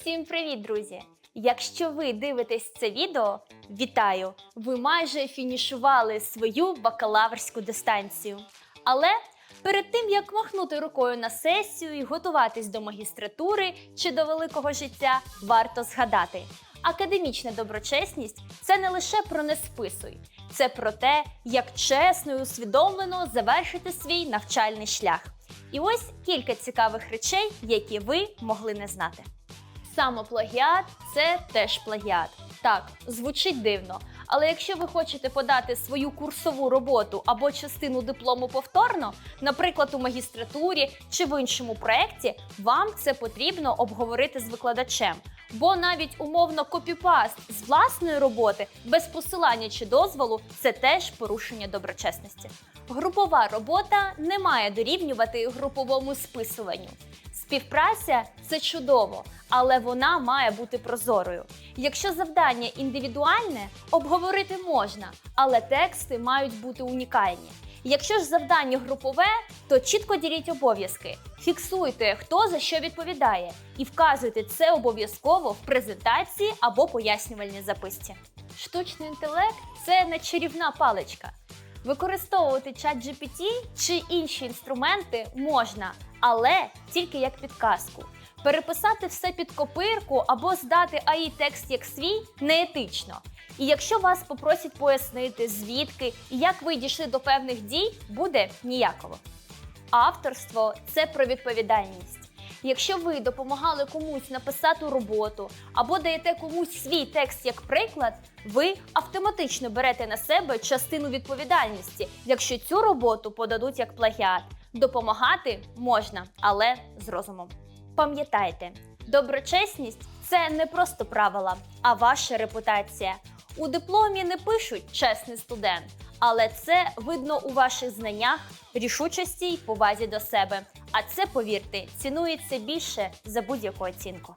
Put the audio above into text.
Всім привіт, друзі! Якщо ви дивитесь це відео, вітаю! Ви майже фінішували свою бакалаврську дистанцію. Але перед тим як махнути рукою на сесію і готуватись до магістратури чи до великого життя, варто згадати. Академічна доброчесність це не лише про не списуй, це про те, як чесно і усвідомлено завершити свій навчальний шлях. І ось кілька цікавих речей, які ви могли не знати. Самоплагіат це теж плагіат. Так, звучить дивно. Але якщо ви хочете подати свою курсову роботу або частину диплому повторно, наприклад, у магістратурі чи в іншому проєкті, вам це потрібно обговорити з викладачем. Бо навіть умовно копіпаст з власної роботи без посилання чи дозволу це теж порушення доброчесності. Групова робота не має дорівнювати груповому списуванню. Співпраця це чудово, але вона має бути прозорою. Якщо завдання індивідуальне, обговорити можна, але тексти мають бути унікальні. Якщо ж завдання групове, то чітко діліть обов'язки, фіксуйте, хто за що відповідає, і вказуйте це обов'язково в презентації або пояснювальній записці. Штучний інтелект це не чарівна паличка. Використовувати чат GPT чи інші інструменти можна, але тільки як підказку. Переписати все під копирку або здати AI текст як свій неетично. І якщо вас попросять пояснити, звідки і як ви дійшли до певних дій, буде ніяково. Авторство це про відповідальність. Якщо ви допомагали комусь написати роботу або даєте комусь свій текст як приклад, ви автоматично берете на себе частину відповідальності, якщо цю роботу подадуть як плагіат. Допомагати можна, але з розумом. Пам'ятайте, доброчесність це не просто правила, а ваша репутація. У дипломі не пишуть чесний студент, але це видно у ваших знаннях, рішучості й повазі до себе. А це, повірте, цінується більше за будь-яку оцінку.